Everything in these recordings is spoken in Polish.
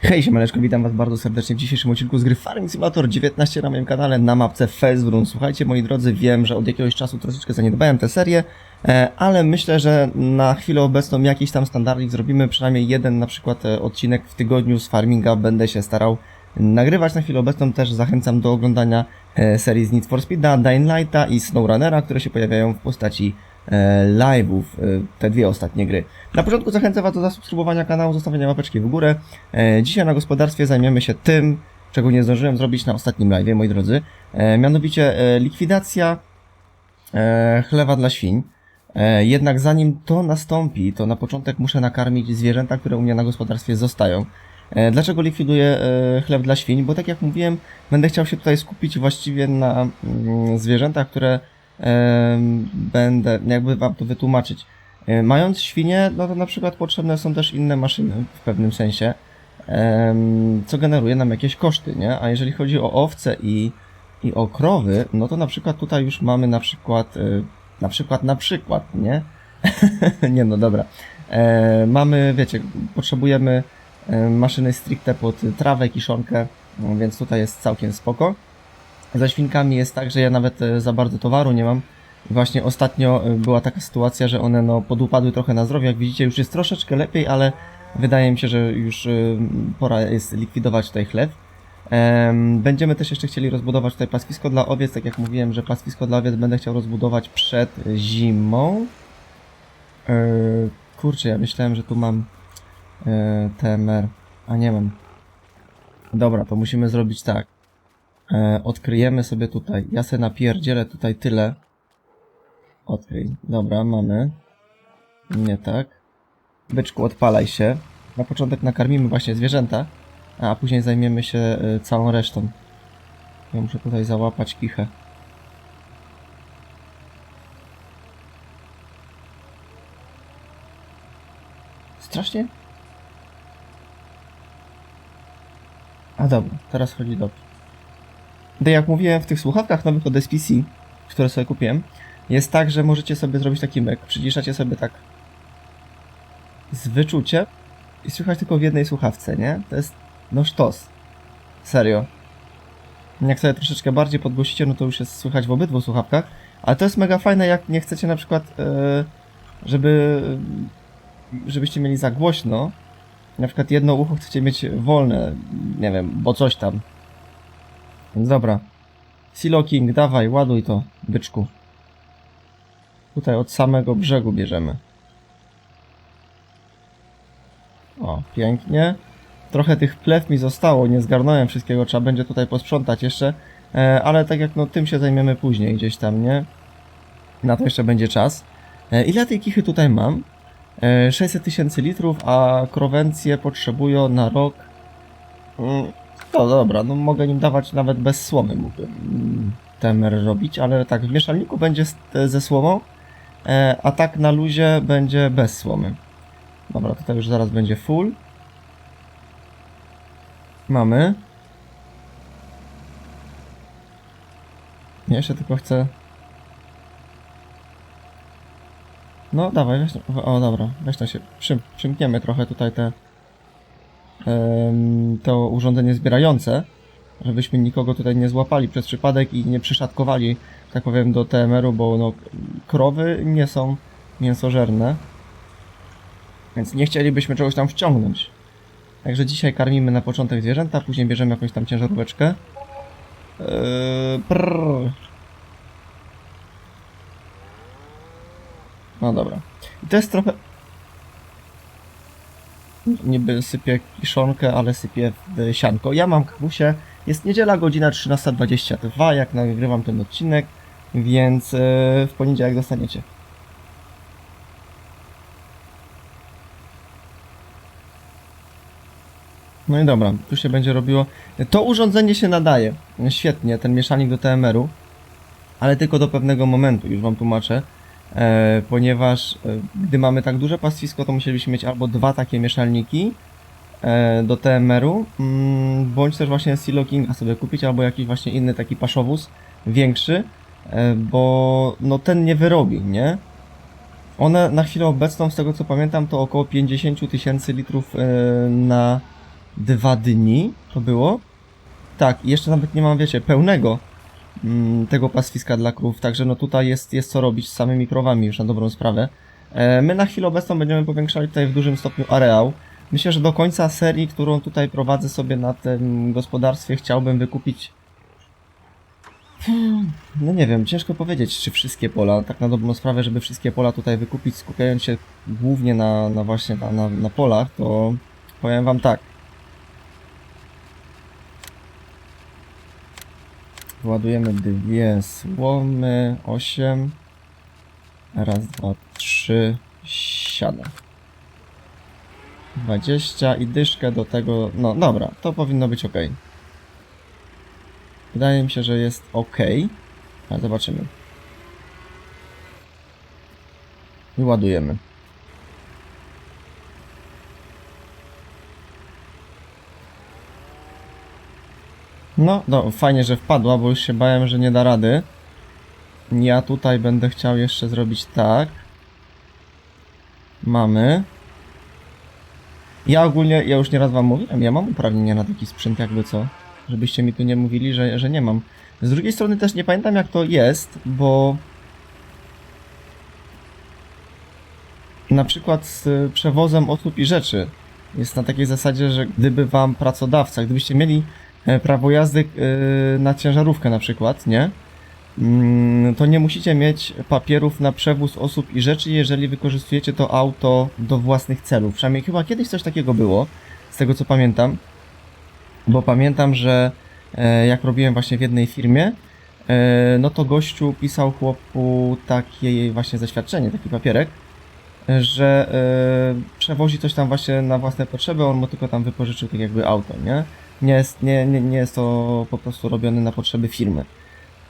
Hej, siemaneczko, witam was bardzo serdecznie w dzisiejszym odcinku z gry Farming Simulator 19 na moim kanale na mapce Fezbrun. Słuchajcie, moi drodzy, wiem, że od jakiegoś czasu troszeczkę zaniedbałem tę serię, e, ale myślę, że na chwilę obecną jakiś tam standardzik zrobimy, przynajmniej jeden na przykład e, odcinek w tygodniu z Farminga będę się starał nagrywać na chwilę obecną. Też zachęcam do oglądania e, serii z Need for Speed'a, Dying Lighta i SnowRunnera, które się pojawiają w postaci live'ów, e, te dwie ostatnie gry. Na początku zachęcam Was do zasubskrybowania kanału, zostawienia łapeczki w górę. E, Dzisiaj na gospodarstwie zajmiemy się tym, czego nie zdążyłem zrobić na ostatnim live'ie, moi drodzy. E, Mianowicie e, likwidacja e, chlewa dla świń. E, Jednak zanim to nastąpi, to na początek muszę nakarmić zwierzęta, które u mnie na gospodarstwie zostają. E, Dlaczego likwiduję e, chleb dla świń? Bo tak jak mówiłem, będę chciał się tutaj skupić właściwie na mm, zwierzętach, które będę, jakby wam to wytłumaczyć. Mając świnie, no to na przykład potrzebne są też inne maszyny w pewnym sensie, co generuje nam jakieś koszty, nie? A jeżeli chodzi o owce i, i o krowy, no to na przykład tutaj już mamy na przykład, e, na przykład, na przykład, nie? nie no, dobra. E, mamy, wiecie, potrzebujemy e, maszyny stricte pod trawę, kiszonkę, no, więc tutaj jest całkiem spoko. Ze świnkami jest tak, że ja nawet e, za bardzo towaru nie mam. Właśnie ostatnio e, była taka sytuacja, że one no podupadły trochę na zdrowie. Jak widzicie, już jest troszeczkę lepiej, ale wydaje mi się, że już e, pora jest likwidować tutaj chleb. Em, Będziemy też jeszcze chcieli rozbudować tutaj pastwisko dla owiec. Tak jak mówiłem, że pastwisko dla owiec będę chciał rozbudować przed zimą. Kurczę, ja myślałem, że tu mam TMR, a nie mam. Dobra, to musimy zrobić tak. E, odkryjemy sobie tutaj. Ja se napierdzielę tutaj tyle. Odkryj. Dobra, mamy. Nie tak. Byczku, odpalaj się. Na początek nakarmimy właśnie zwierzęta, a później zajmiemy się e, całą resztą. Ja muszę tutaj załapać kichę. Strasznie? A dobra, teraz chodzi dobrze. Tak jak mówiłem, w tych słuchawkach nowych od SPC, które sobie kupiłem, jest tak, że możecie sobie zrobić taki myk. Przyciszacie sobie tak z wyczuciem i słychać tylko w jednej słuchawce, nie? To jest no sztos. Serio. Jak sobie troszeczkę bardziej podgłosicie, no to już jest słychać w obydwu słuchawkach. Ale to jest mega fajne, jak nie chcecie na przykład, e, żeby żebyście mieli za głośno. Na przykład jedno ucho chcecie mieć wolne, nie wiem, bo coś tam. Więc dobra. Silo King, dawaj, ładuj to, byczku. Tutaj od samego brzegu bierzemy. O, pięknie. Trochę tych plew mi zostało, nie zgarnąłem wszystkiego, trzeba będzie tutaj posprzątać jeszcze. E, ale tak jak no tym się zajmiemy później gdzieś tam, nie? Na to jeszcze będzie czas. E, ile tej kichy tutaj mam? E, 600 tysięcy litrów, a krowencje potrzebują na rok. No dobra, no mogę nim dawać nawet bez słomy, mógłbym temer robić, ale tak, w mieszalniku będzie z, ze słomą, e, a tak na luzie będzie bez słomy. Dobra, tutaj już zaraz będzie full. Mamy. Nie, jeszcze tylko chcę No dawaj, weź, o dobra, weź to się, przy, przymkniemy trochę tutaj te to urządzenie zbierające, żebyśmy nikogo tutaj nie złapali przez przypadek i nie przyszatkowali, tak powiem, do TMR-u, bo no, krowy nie są mięsożerne, więc nie chcielibyśmy czegoś tam wciągnąć. Także dzisiaj karmimy na początek zwierzęta, później bierzemy jakąś tam ciężaróweczkę. Eee, prrr. No dobra. I to jest trochę... Niby sypię kiszonkę, ale sypię w sianko. Ja mam kawusie. Jest niedziela, godzina 13.22, jak nagrywam ten odcinek, więc e, w poniedziałek dostaniecie. No i dobra, tu się będzie robiło. To urządzenie się nadaje. Świetnie, ten mieszalnik do TMR-u. Ale tylko do pewnego momentu, już wam tłumaczę. E, ponieważ e, gdy mamy tak duże pastwisko, to musielibyśmy mieć albo dwa takie mieszalniki e, do TMR-u, mm, bądź też właśnie Silo Kinga sobie kupić, albo jakiś właśnie inny taki paszowóz większy, bo no ten nie wyrobi, nie? One na chwilę obecną, z tego co pamiętam, to około 50 tysięcy litrów na dwa dni to było. Tak, jeszcze nawet nie mam, wiecie, pełnego tego pastwiska dla krów, także no tutaj jest, jest co robić z samymi krowami już na dobrą sprawę. E, my na chwilę obecną będziemy powiększali tutaj w dużym stopniu areał. Myślę, że do końca serii, którą tutaj prowadzę sobie na tym gospodarstwie, chciałbym wykupić. Hmm, No nie wiem, ciężko powiedzieć, czy wszystkie pola, tak na dobrą sprawę, żeby wszystkie pola tutaj wykupić, skupiając się głównie na, na właśnie na, na, na polach, to powiem wam tak. Ładujemy dwie słomy, osiem. Raz, dwa, trzy, siadam. 20 i dyszkę do tego. No dobra, to powinno być ok. Wydaje mi się, że jest ok. Ale zobaczymy. I ładujemy. No, no, fajnie, że wpadła, bo już się bałem, że nie da rady. Ja tutaj będę chciał jeszcze zrobić tak. Mamy. Ja ogólnie, ja już nieraz wam mówiłem, ja mam uprawnienia na taki sprzęt, jakby co. Żebyście mi tu nie mówili, że, że nie mam. Z drugiej strony też nie pamiętam jak to jest, bo... Na przykład z przewozem osób i rzeczy. Jest na takiej zasadzie, że gdyby wam pracodawca, gdybyście mieli prawo jazdy y, na ciężarówkę na przykład, nie? Mm, to nie musicie mieć papierów na przewóz osób i rzeczy, jeżeli wykorzystujecie to auto do własnych celów. Przynajmniej chyba kiedyś coś takiego było, z tego co pamiętam. Bo pamiętam, że e, jak robiłem właśnie w jednej firmie, e, no to gościu pisał chłopu takie właśnie zaświadczenie, taki papierek, e, że e, przewozi coś tam właśnie na własne potrzeby, on mu tylko tam wypożyczył tak jakby auto, nie? Nie jest, nie, nie, nie jest to po prostu robione na potrzeby firmy.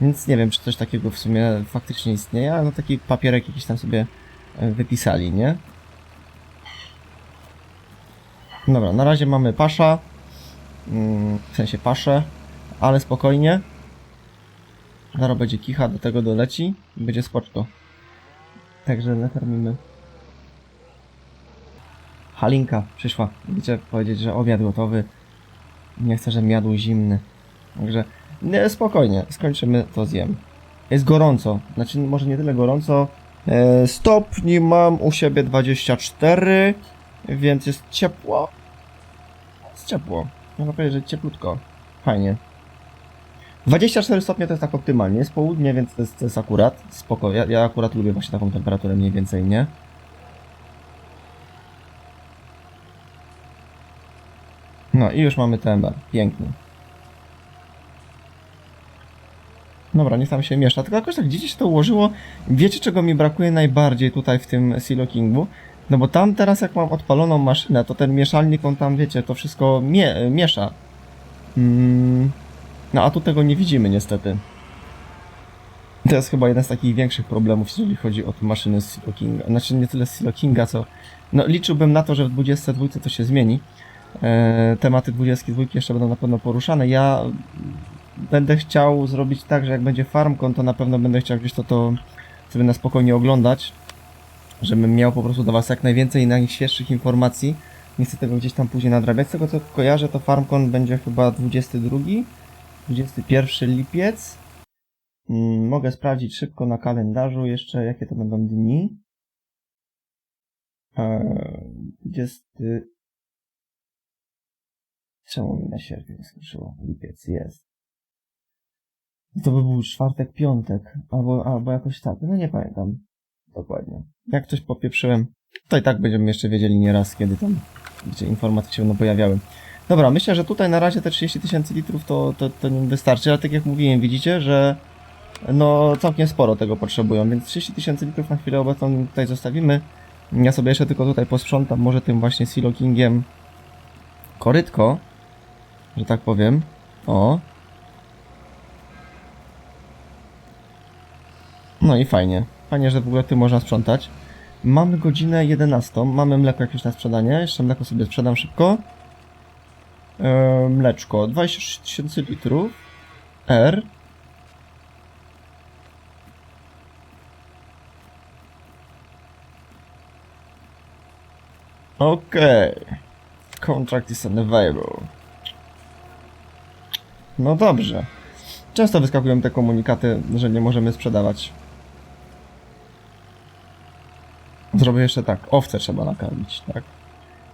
Więc nie wiem, czy coś takiego w sumie faktycznie istnieje, ale no taki papierek jakiś tam sobie e, wypisali, nie? Dobra, na razie mamy pasza, mm, w sensie paszę, ale spokojnie. Zaraz będzie kicha, do tego doleci i będzie spoczko. Także nakarmimy. Halinka przyszła. Wiecie, powiedzieć, że obiad gotowy. Nie chcę, żebym jadł zimny. Także nie, spokojnie, skończymy, to zjem. Jest gorąco, znaczy może nie tyle gorąco. E, stopni mam u siebie 24, więc jest ciepło. Jest ciepło. Można powiedzieć, że cieplutko. Fajnie. 24 stopnie to jest tak optymalnie. Jest południe, więc to jest, to jest akurat spoko. Ja, ja akurat lubię właśnie taką temperaturę mniej więcej, nie? No i już mamy temper. Pięknie. Dobra, niech tam się miesza. Tylko jakoś tak dziwnie się to ułożyło. Wiecie, czego mi brakuje najbardziej tutaj w tym Silo Kingu? No bo tam teraz jak mam odpaloną maszynę, to ten mieszalnik, on tam, wiecie, to wszystko mie miesza. Mm. No a tu tego nie widzimy niestety. To jest chyba jeden z takich większych problemów, jeżeli chodzi o maszyny z Silo Kinga. Znaczy nie tyle z Silo Kinga, co... No liczyłbym na to, że w 22 to się zmieni. E, tematy 22 jeszcze będą na pewno poruszane. Ja będę chciał zrobić tak, że jak będzie farmkon, to na pewno będę chciał gdzieś to, to sobie na spokojnie oglądać, żebym miał po prostu do Was jak najwięcej najświeższych informacji. Nie chcę tego gdzieś tam później nadrabiać. Z tego co kojarzę, to farmkon będzie chyba 22, 21 lipiec. Mm, mogę sprawdzić szybko na kalendarzu jeszcze, jakie to będą dni. Eee, 20... Czemu mi na sierpień skończyło? Lipiec jest. To by był czwartek, piątek, albo, albo jakoś tak, no nie pamiętam dokładnie. Jak coś popieprzyłem, to i tak będziemy jeszcze wiedzieli nieraz, kiedy tam, gdzie informacje się będą pojawiały. Dobra, myślę, że tutaj na razie te 30 tysięcy litrów to, to, to nie wystarczy, ale tak jak mówiłem, widzicie, że no całkiem sporo tego potrzebują, więc 30 tysięcy litrów na chwilę obecną tutaj zostawimy. Ja sobie jeszcze tylko tutaj posprzątam, może tym właśnie Silo Kingiem korytko, że tak powiem. O, No i fajnie. Fajnie, że w ogóle tym można sprzątać. Mamy godzinę 11. Mamy mleko jakieś na sprzedanie. Jeszcze mleko sobie sprzedam szybko. Eee, mleczko. 26 tysięcy litrów. R. Okej. Contract is unavailable. No dobrze. Często wyskakują te komunikaty, że nie możemy sprzedawać. Zrobię jeszcze tak. Owce trzeba nakarmić, tak?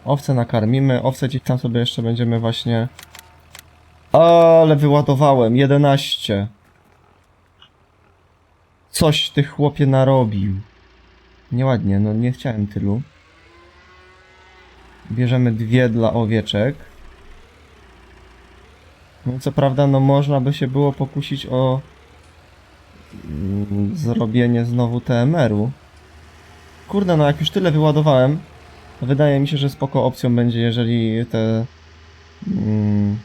Owce nakarmimy. Owce gdzieś tam sobie jeszcze będziemy właśnie... Ale wyładowałem. 11. Coś ty chłopie narobił. Nieładnie, no nie chciałem tylu. Bierzemy dwie dla owieczek. No co prawda, no można by się było pokusić o mm, zrobienie znowu TMR-u. Kurde, no jak już tyle wyładowałem, to wydaje mi się, że spoko opcją będzie, jeżeli te... Mm,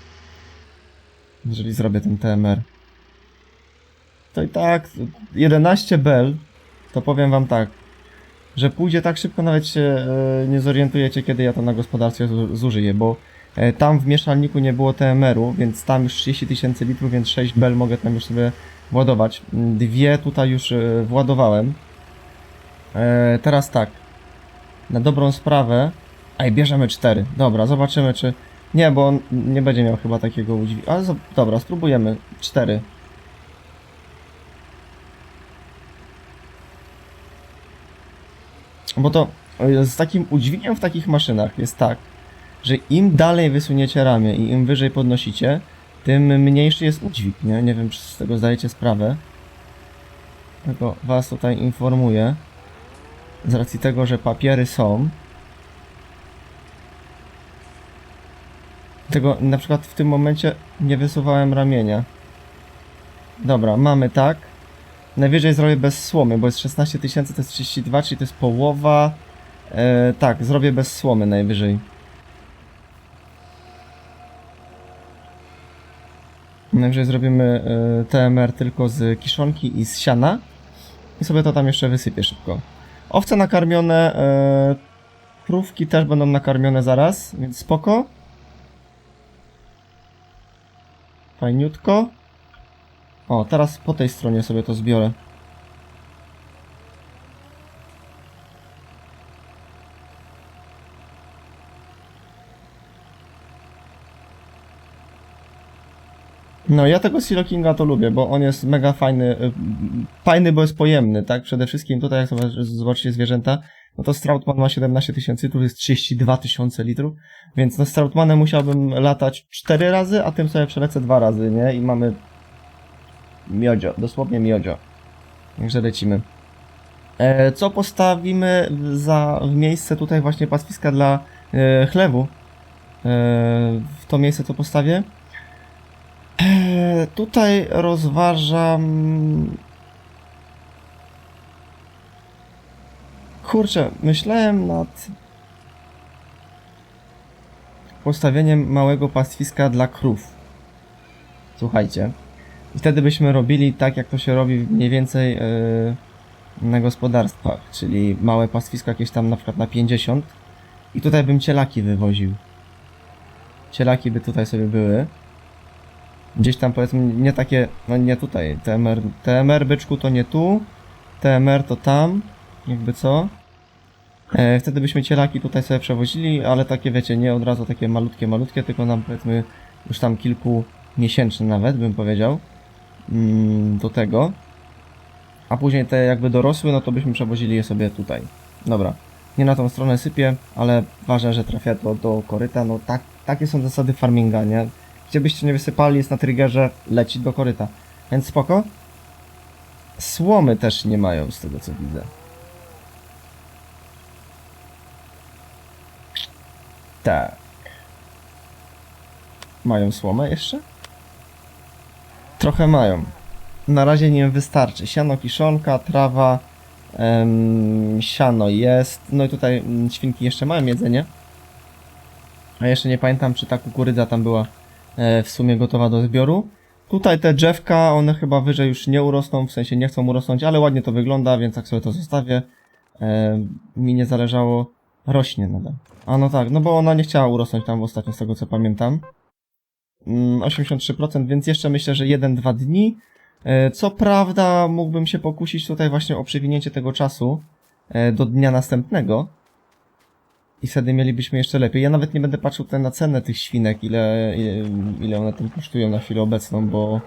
jeżeli zrobię ten TMR. To i tak 11 bel, to powiem wam tak, że pójdzie tak szybko, nawet się e, nie zorientujecie, kiedy ja to na gospodarstwie zu- zużyję, bo tam w mieszalniku nie było TMR-u, więc tam już 30 tysięcy litrów, więc 6 bel mogę tam już sobie władować. Mm, Dwie tutaj już e, władowałem. E, teraz tak, na dobrą sprawę, aj bierzemy cztery. Dobra, zobaczymy czy... Nie, bo on nie będzie miał chyba takiego udźwigu. Ale dobra, spróbujemy. Cztery. Bo to e, z takim udźwigiem w takich maszynach jest tak, że im dalej wysuniecie ramię i im wyżej podnosicie, tym mniejszy jest udźwig, nie? Nie wiem, czy z tego zdajecie sprawę. Tylko was tutaj informuję. Z racji tego, że papiery są. Tego na przykład w tym momencie nie wysuwałem ramienia. Dobra, mamy tak. Najwyżej zrobię bez słomy, bo jest 16 tysięcy, to jest 32, czyli to jest połowa. E, tak, zrobię bez słomy najwyżej. Najwyżej zrobimy e, TMR tylko z kiszonki i z siana. I sobie to tam jeszcze wysypię szybko. Owce nakarmione, e, krówki też będą nakarmione zaraz, więc spoko. Fajniutko. O, teraz po tej stronie sobie to zbiorę. No, ja tego Silo Kinga to lubię, bo on jest mega fajny. y, Fajny, bo jest pojemny, tak? Przede wszystkim tutaj, jak zobaczycie zwierzęta, no to Strautman ma 17 tysięcy, tu jest 32 tysiące litrów, więc no Strautmanem musiałbym latać 4 razy, a tym sobie przelecę 2 razy, nie? I mamy miodzio, dosłownie miodzio. Także lecimy. E, co postawimy za w miejsce tutaj właśnie pastwiska dla e, chlewu? E, w to miejsce co postawię? Tutaj rozważam... Kurczę, myślałem nad postawieniem małego pastwiska dla krów. Słuchajcie. I wtedy byśmy robili tak, jak to się robi mniej więcej yy, na gospodarstwach, czyli małe pastwisko jakieś tam na przykład na 50 i tutaj bym cielaki wywoził. Cielaki by tutaj sobie były. Gdzieś tam powiedzmy, nie takie, no nie tutaj, TMR, TMR byczku to nie tu, TMR to tam, jakby co. E, wtedy byśmy cielaki tutaj sobie przewozili, ale takie wiecie, nie od razu takie malutkie, malutkie, tylko nam powiedzmy już tam kilku miesięczne nawet, bym powiedział mm, do tego. A później te jakby dorosły, no to byśmy przewozili je sobie tutaj. Dobra. Nie na tą stronę sypię, ale ważne, że trafia to do koryta. No tak, takie są zasady farminga, nie? Gdzie byście nie wysypali, jest na triggerze, leci do koryta. Więc spoko. Słomy też nie mają z tego co widzę. Tak. Mają słomę jeszcze? Trochę mają. Na razie nie wystarczy. Siano, kiszonka, trawa, em, siano jest. No i tutaj mm, świnki jeszcze mają jedzenie. A jeszcze nie pamiętam, czy ta kukurydza tam była w sumie gotowa do zbioru. Tutaj te drzewka, one chyba wyżej już nie urosną, w sensie nie chcą urosnąć, ale ładnie to wygląda, więc tak sobie to zostawię. E, mi nie zależało. Rośnie nadal. A no tak, no bo ona nie chciała urosnąć tam w ostatnim, z tego co pamiętam. Mm, 83%, więc jeszcze myślę, że 1-2 dni. E, Co prawda mógłbym się pokusić tutaj właśnie o przewinięcie tego czasu e, do dnia następnego. I wtedy mielibyśmy jeszcze lepiej. Ja nawet nie będę patrzył tutaj na cenę tych świnek, ile, ile, one tam kosztują na chwilę obecną, bo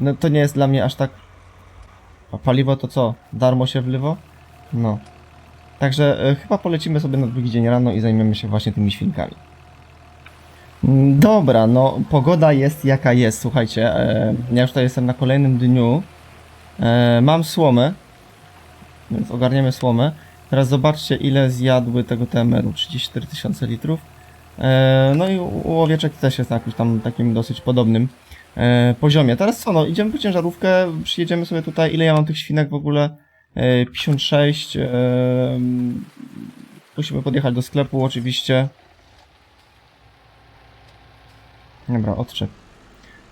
no, to nie jest dla mnie aż tak... A paliwo to co? Darmo się wlywo? No. Także e, chyba polecimy sobie na drugi dzień rano i zajmiemy się właśnie tymi świnkami. Dobra, no pogoda jest jaka jest, słuchajcie. E, ja już tutaj jestem na kolejnym dniu. E, mam słomę, więc ogarniemy słomę. Teraz zobaczcie ile zjadły tego TMR-u, 34 tysiące litrów. E, no i u owieczek też jest na jakimś tam takim dosyć podobnym e, poziomie. Teraz co, no idziemy po ciężarówkę, przyjedziemy sobie tutaj, ile ja mam tych świnek w ogóle? E, 56. E, musimy podjechać do sklepu oczywiście. Dobra, odczep.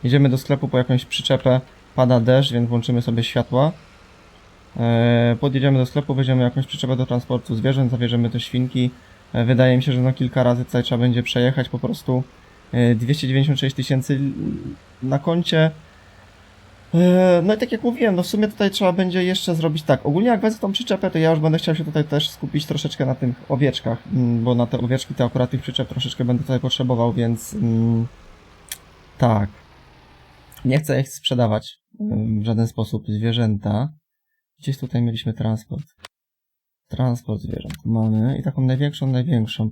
Jedziemy do sklepu po jakąś przyczepę. Pada deszcz, więc włączymy sobie światła. E, podjedziemy do sklepu, weźmiemy jakąś przyczepę do transportu zwierząt, zabierzemy te świnki. E, wydaje mi się, że no kilka razy tutaj trzeba będzie przejechać po prostu. E, 296 tysięcy na koncie. E, No i tak jak mówiłem, no w sumie tutaj trzeba będzie jeszcze zrobić tak. Ogólnie jak wezmę tą przyczepę, to ja już będę chciał się tutaj też skupić troszeczkę na tych owieczkach, mm, bo na te owieczki to akurat tych przyczep troszeczkę będę tutaj potrzebował, więc mm, tak. Nie chcę ich sprzedawać mm, w żaden sposób. Zwierzęta. Gdzieś tutaj mieliśmy transport. Transport zwierząt mamy i taką największą, największą.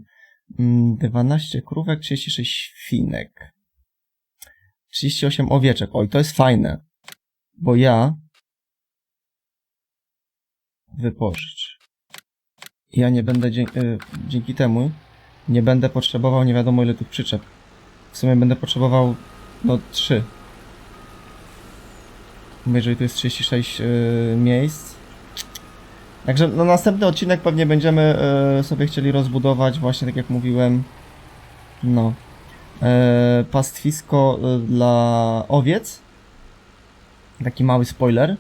Mm, 12 krówek, 36 świnek. 38 owieczek. Oj, to jest fajne. Bo ja wypożycz. Ja nie będę y, dzięki temu nie będę potrzebował nie wiadomo ile tych przyczep. W sumie będę potrzebował no 3. Jeżeli tu jest 36 y, miejsc. Także no, następny odcinek pewnie będziemy y, sobie chcieli rozbudować właśnie tak jak mówiłem. No. E, pastwisko y, dla owiec. Taki mały spoiler.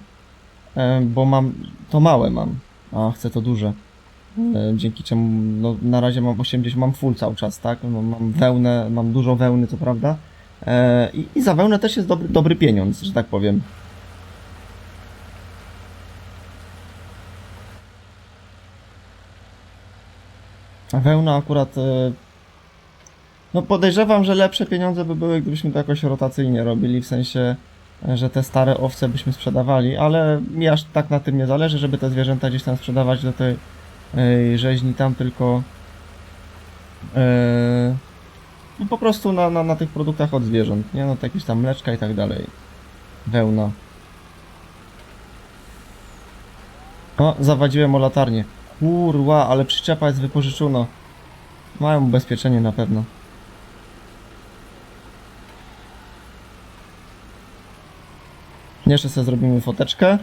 E, bo mam. To małe mam. A chcę to duże. E, dzięki czemu no, na razie mam 80, mam full cały czas, tak? No, mam wełnę, mam dużo wełny, co prawda. E, i, I za wełnę też jest dobry, dobry pieniądz, że tak powiem. Wełna akurat. E, no podejrzewam, że lepsze pieniądze by były, gdybyśmy to jakoś rotacyjnie robili, w sensie, e, że te stare owce byśmy sprzedawali, ale mi aż tak na tym nie zależy, żeby te zwierzęta gdzieś tam sprzedawać do tej e, rzeźni tam, tylko no po prostu na, na, na tych produktach od zwierząt, nie? No to jakieś tam mleczka i tak dalej. Wełna. O, zawadziłem o latarnię. Kurwa, ale przyczepa jest wypożyczona. Mają ubezpieczenie na pewno. Jeszcze sobie zrobimy foteczkę.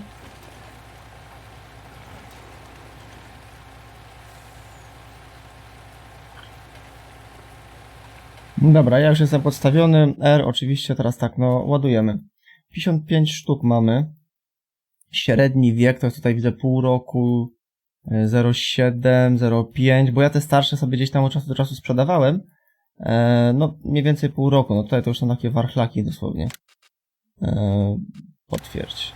Dobra, ja już jestem podstawiony. R oczywiście teraz tak, no ładujemy. 55 sztuk mamy. Średni wiek to jest tutaj widzę pół roku, 0,7, 0,5, bo ja te starsze sobie gdzieś tam od czasu do czasu sprzedawałem. E, no mniej więcej pół roku, no tutaj to już są takie warchlaki dosłownie. E, potwierdź.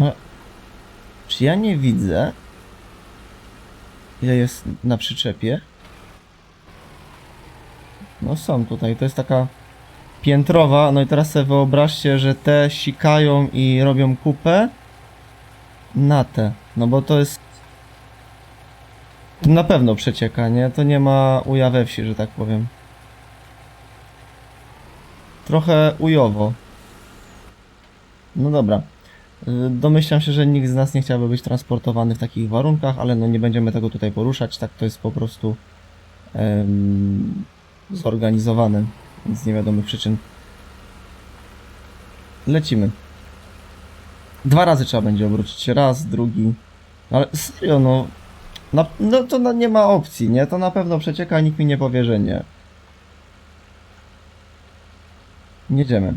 No, czy ja nie widzę, ile jest na przyczepie? No są tutaj, to jest taka piętrowa, no i teraz sobie wyobraźcie, że te sikają i robią kupę na te, no bo to jest na pewno przecieka, nie? To nie ma uja we wsi, że tak powiem. Trochę ujowo. No dobra. Y, Domyślam się, że nikt z nas nie chciałby być transportowany w takich warunkach, ale no nie będziemy tego tutaj poruszać, tak to jest po prostu em, zorganizowane z niewiadomych przyczyn. Lecimy. Dwa razy trzeba będzie obrócić się. Raz, drugi. Ale serio, no. Na, no to na, nie ma opcji, nie? To na pewno przecieka, nikt mi nie powie, że nie. Jedziemy.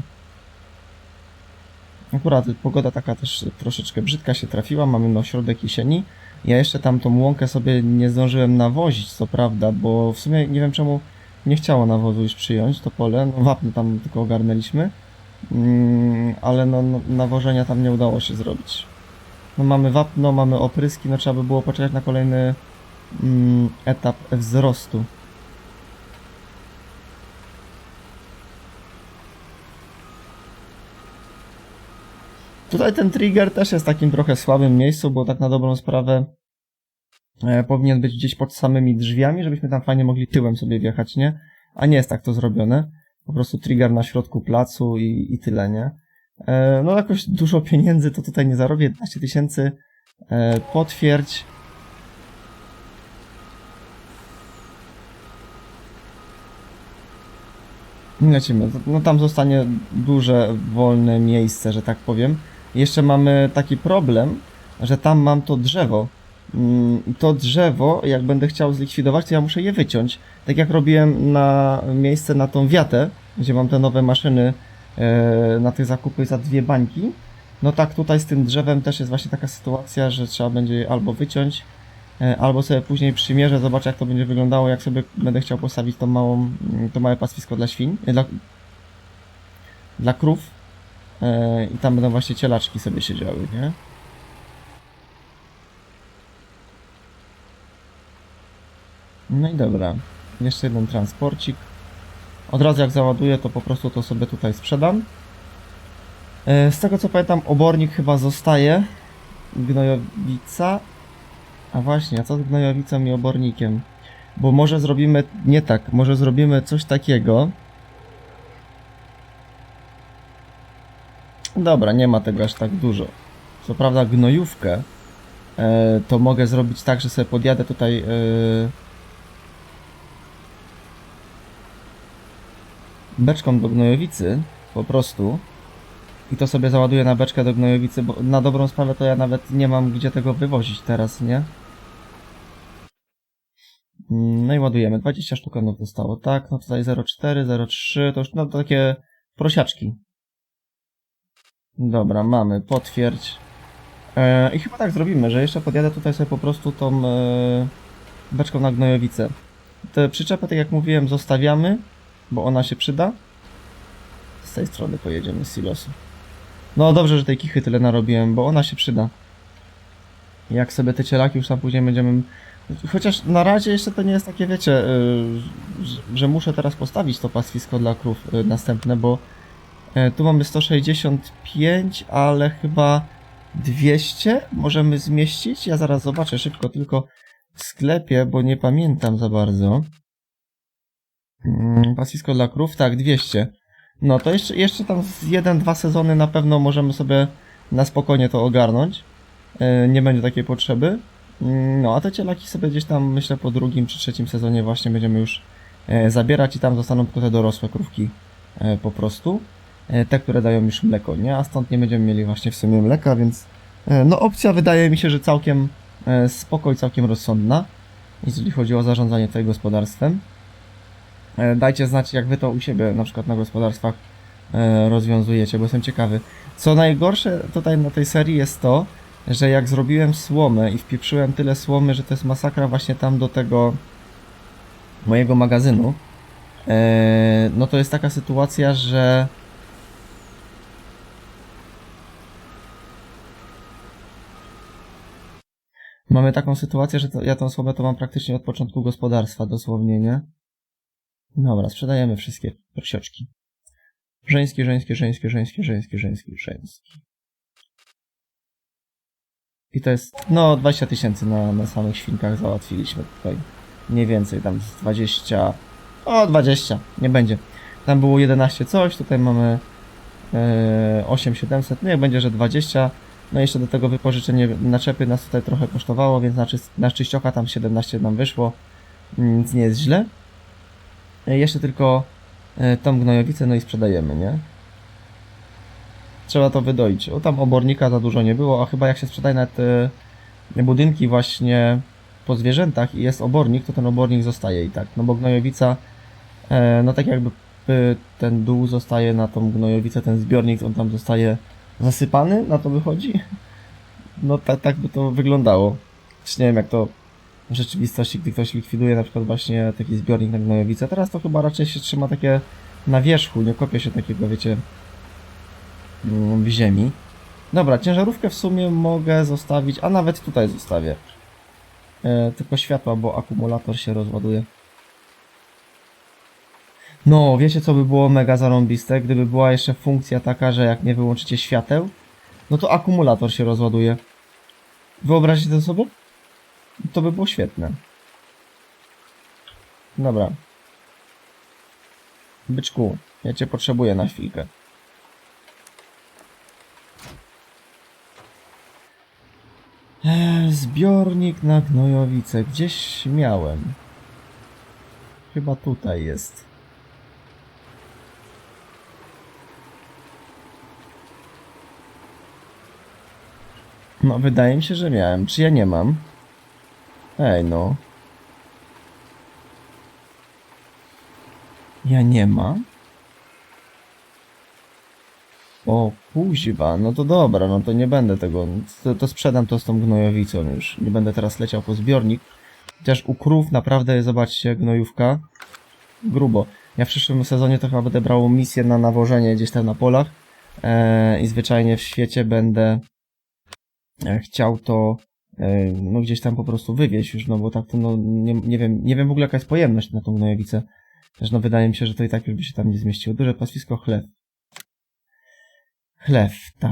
Akurat pogoda taka też troszeczkę brzydka się trafiła, mamy no środek jesieni. Ja jeszcze tam tą łąkę sobie nie zdążyłem nawozić, co prawda, bo w sumie nie wiem czemu nie chciało nawozu już przyjąć to pole. No wapno tam tylko ogarnęliśmy. Mm, ale no, no, nawożenia tam nie udało się zrobić. No mamy wapno, mamy opryski, no trzeba by było poczekać na kolejny mm, etap wzrostu. Tutaj ten trigger też jest takim trochę słabym miejscu, bo tak na dobrą sprawę powinien być gdzieś pod samymi drzwiami, żebyśmy tam fajnie mogli tyłem sobie wjechać, nie? A nie jest tak to zrobione. Po prostu trigger na środku placu i, i tyle, nie? E, no jakoś dużo pieniędzy to tutaj nie zarobię. 11 tysięcy. E, potwierdź. Lecimy. No tam zostanie duże, wolne miejsce, że tak powiem. Jeszcze mamy taki problem, że tam mam to drzewo. Mm, To drzewo, jak będę chciał zlikwidować, to ja muszę je wyciąć. Tak jak robiłem na miejsce na tą wiatę, gdzie mam te nowe maszyny e, na tych zakupy za dwie bańki. No tak, tutaj z tym drzewem też jest właśnie taka sytuacja, że trzeba będzie je albo wyciąć, e, albo sobie później przymierzę, zobaczę jak to będzie wyglądało, jak sobie będę chciał postawić tą małą, mm, to małe pastwisko dla świń, e, dla, dla krów. I tam będą właśnie cielaczki sobie siedziały, nie? No i dobra. Jeszcze jeden transporcik. Od razu jak załaduję, to po prostu to sobie tutaj sprzedam. E, Z tego co pamiętam, obornik chyba zostaje. Gnojowica. A właśnie, a co z gnojowicą i obornikiem? Bo może zrobimy, nie tak, może zrobimy coś takiego. Dobra, nie ma tego aż tak dużo. Co prawda gnojówkę e, to mogę zrobić tak, że sobie podjadę tutaj beczką do gnojowicy, po prostu. I to sobie załaduję na beczkę do gnojowicy, bo na dobrą sprawę to ja nawet nie mam gdzie tego wywozić teraz, nie? Mm, No i ładujemy. 20 sztuk onów zostało, tak? No tutaj 0,4, 0,3, to już no to takie prosiaczki. Dobra, mamy, potwierdź. E, I chyba tak zrobimy, że jeszcze podjadę tutaj sobie po prostu tą e, beczką na gnojowicę. Te przyczepy, tak jak mówiłem, zostawiamy, bo ona się przyda. Z tej strony pojedziemy z silosu. No dobrze, że tej kichy tyle narobiłem, bo ona się przyda. Jak sobie te cielaki już tam później będziemy... Chociaż na razie jeszcze to nie jest takie, wiecie, yy, że- muszę teraz postawić to pastwisko dla krów yy, następne, bo yy, tu mamy 165, ale chyba 200 możemy zmieścić. Ja zaraz zobaczę szybko tylko w sklepie, bo nie pamiętam za bardzo. Mm, Pastwisko dla krów, tak, 200. No to jeszcze, jeszcze tam z jeden, dwa sezony na pewno możemy sobie na spokojnie to ogarnąć. Yy, Nie będzie takiej potrzeby. Mm, No a te cielaki sobie gdzieś tam, myślę, po drugim czy trzecim sezonie właśnie będziemy już e, zabierać i tam zostaną tylko te dorosłe krówki e, po prostu. E, Te, które dają już mleko, nie? A stąd nie będziemy mieli właśnie w sumie mleka, więc e, no opcja wydaje mi się, że całkiem e, spoko i całkiem rozsądna, jeżeli chodzi o zarządzanie tutaj gospodarstwem. E, Dajcie znać, jak wy to u siebie, na przykład na gospodarstwach, e, rozwiązujecie, bo jestem ciekawy. Co najgorsze tutaj na tej serii jest to, że jak zrobiłem słomę i wpieprzyłem tyle słomy, że to jest masakra właśnie tam do tego mojego magazynu, e, no to jest taka sytuacja, że mamy taką sytuację, że to, ja tą słomę to mam praktycznie od początku gospodarstwa, dosłownie, nie? Dobra, sprzedajemy wszystkie prosiaczki. Żeńskie, żeńskie, żeńskie, żeńskie, żeńskie, żeńskie, żeńskie. I to jest, no, 20 tysięcy na, na samych świnkach załatwiliśmy tutaj. Mniej więcej, tam z 20... O, 20, nie będzie. Tam było 11 coś, tutaj mamy e, 8700, no jak będzie, że 20. No i jeszcze do tego wypożyczenie naczepy nas tutaj trochę kosztowało, więc na, czyst, na czyściocha tam 17 nam wyszło. Nic nie jest źle. E, Jeszcze tylko e, tą gnojowicę, no i sprzedajemy, nie? Trzeba to wydoić. O, tam obornika za dużo nie było, a chyba jak się sprzedaje na te budynki właśnie po zwierzętach i jest obornik, to ten obornik zostaje i tak. No bo gnojowica, e, no tak jakby ten dół zostaje na tą gnojowicę, ten zbiornik, on tam zostaje zasypany, na to wychodzi. No tak, tak by to wyglądało. Czy nie wiem jak to w rzeczywistości, gdy ktoś likwiduje na przykład właśnie taki zbiornik na gnojowicę. Teraz to chyba raczej się trzyma takie na wierzchu, nie kopie się takiego, wiecie, mm, w ziemi. Dobra, ciężarówkę w sumie mogę zostawić, a nawet tutaj zostawię. E, tylko światła, bo akumulator się rozładuje. No, wiecie co by było mega zarąbiste? Gdyby była jeszcze funkcja taka, że jak nie wyłączycie świateł, no to akumulator się rozładuje. Wyobraźcie to sobie? To by było świetne. Dobra. Byczku, ja cię potrzebuję na chwilkę. Eee, zbiornik na gnojowice. Gdzieś miałem. Chyba tutaj jest. No, wydaje mi się, że miałem. Czy ja nie mam? Ej, no. Ja nie mam? O, kuźwa, no to dobra, no to nie będę tego, to, to sprzedam to z tą gnojowicą już. Nie będę teraz leciał po zbiornik. Chociaż u krów naprawdę, zobaczcie, gnojówka. Grubo. Ja w przyszłym sezonie to chyba będę brał misję na nawożenie gdzieś tam na polach. Eee, I zwyczajnie w świecie będę e, chciał to no gdzieś tam po prostu wywieźć już, no bo tak to no nie, nie wiem, nie wiem w ogóle jaka jest pojemność na tą gnojowicę. Też no wydaje mi się, że to i tak już by się tam nie zmieściło. Duże pastwisko chleb. Chleb, tak.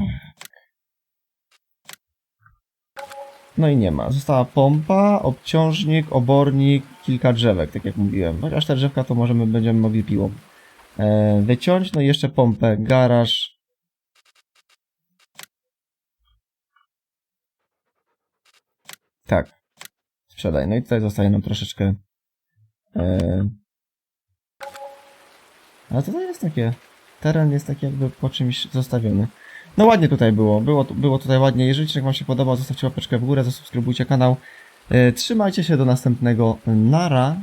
No i nie ma. Została pompa, obciążnik, obornik, kilka drzewek, tak jak mówiłem. Chociaż te drzewka to możemy, będziemy mogli piłą e, wyciąć. No i jeszcze pompę, garaż. Tak. Sprzedaj. No i tutaj zostaje nam troszeczkę e, ale to jest takie. Teren jest taki jakby po czymś zostawiony. No ładnie tutaj było. Było, było tutaj ładnie. Jeżeli odcinek Wam się podobał, zostawcie łapeczkę w górę, zasubskrybujcie kanał. E, Trzymajcie się do następnego. Nara.